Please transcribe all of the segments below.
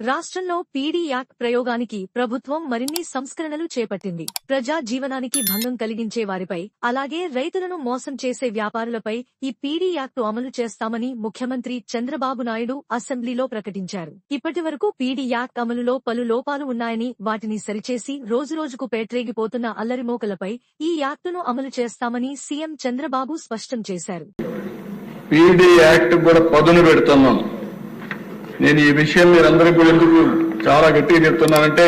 రాష్ట్రంలో PD act ప్రయోగానికి ప్రభుత్వం మరిన్ని సంస్కరణలు చేపట్టింది. ప్రజా జీవనానికి భంగం కలిగించే వారిపై అలాగే రైతులను మోసం చేసే వ్యాపారులపై ఈ పీడీ యాక్ట్ అమలు చేస్తామని ముఖ్యమంత్రి చంద్రబాబు నాయుడు అసెంబ్లీలో ప్రకటించారు. ఇప్పటి వరకు పీడీ యాక్ట్ అమలులో పలు లోపాలు ఉన్నాయని వాటిని సరిచేసి రోజురోజుకు పేట్రేగిపోతున్న అల్లరిమోకలపై ఈ యాక్టును అమలు చేస్తామని సీఎం చంద్రబాబు స్పష్టం చేశారు. పీడీ యాక్ట్ కూడా పదును పెడుతున్నాం. నేను ఈ విషయం మీరందరికీ కూడా ఎందుకు చాలా గట్టిగా చెప్తున్నానంటే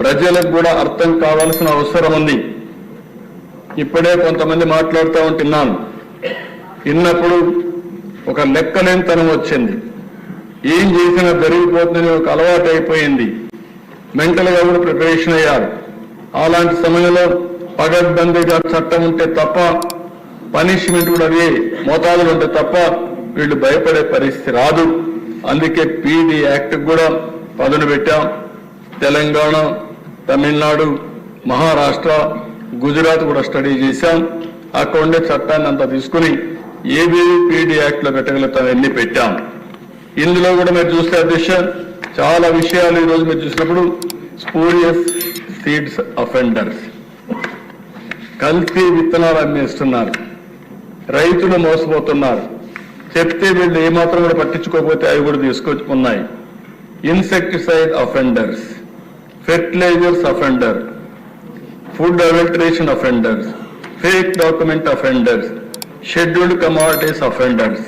ప్రజలకు కూడా అర్థం కావాల్సిన అవసరం ఉంది. ఇప్పుడే కొంతమంది మాట్లాడుతూ ఉంటున్నాను. విన్నప్పుడు ఒక లెక్కలేనితనం వచ్చింది. ఏం చేసినా జరిగిపోతుందని ఒక అలవాటు అయిపోయింది. మెంటల్గా కూడా ప్రిపరేషన్ అయ్యారు. అలాంటి సమయంలో పగడ్బందీగా చట్టం ఉంటే తప్ప పనిష్మెంట్ కూడా అవి మోతాదులు ఉంటే తప్ప వీళ్ళు భయపడే పరిస్థితి రాదు. అందుకే పీడీ యాక్ట్ కూడా పదును పెట్టాం. తెలంగాణ తమిళనాడు మహారాష్ట్ర గుజరాత్ కూడా స్టడీ చేశాం. అక్కడ ఉండే చట్టాన్ని అంతా తీసుకుని ఏవేవి పీడీ యాక్ట్లో పెట్టగలుగుతాం పెట్టాం. ఇందులో కూడా మీరు చూస్తే అధ్యక్ష చాలా విషయాలు ఈ రోజు మీరు చూసినప్పుడు స్పూరియస్ సీడ్స్ అఫెండర్స్. కల్తీ విత్తనాలు అమ్మేస్తున్నారు. రైతులు మోసపోతున్నారు. చెప్తే వీళ్ళు ఏమాత్రం కూడా పట్టించుకోకపోతే అవి కూడా తీసుకొచ్చి ఉన్నాయి insecticide offenders fertilizers offender food adulteration offenders fake document offenders scheduled commodities offenders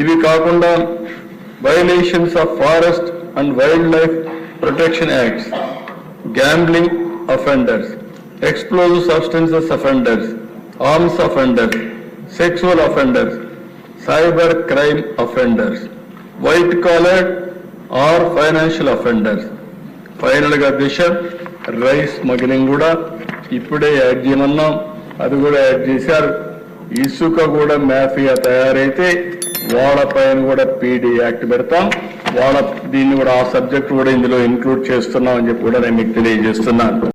ఇవి కాకుండా violations of forest and wild life protection acts gambling offenders explosive substances offenders arms offenders sexual offenders, cyber crime offenders, white collar or financial offenders. ఫైనల్గా Disha rice smuggling కూడా ఇప్పుడే add చేయమన్నాం. అది కూడా add చేశారు. ఇసుక కూడా మాఫియా తయారైతే వాళ్ళపైన కూడా పీడీ యాక్ట్ పెడతాం. వాళ్ళ దీన్ని కూడా ఆ సబ్జెక్ట్ కూడా ఇందులో ఇంక్లూడ్ చేస్తున్నాం అని చెప్పి కూడా నేను మీకు తెలియజేస్తున్నాను.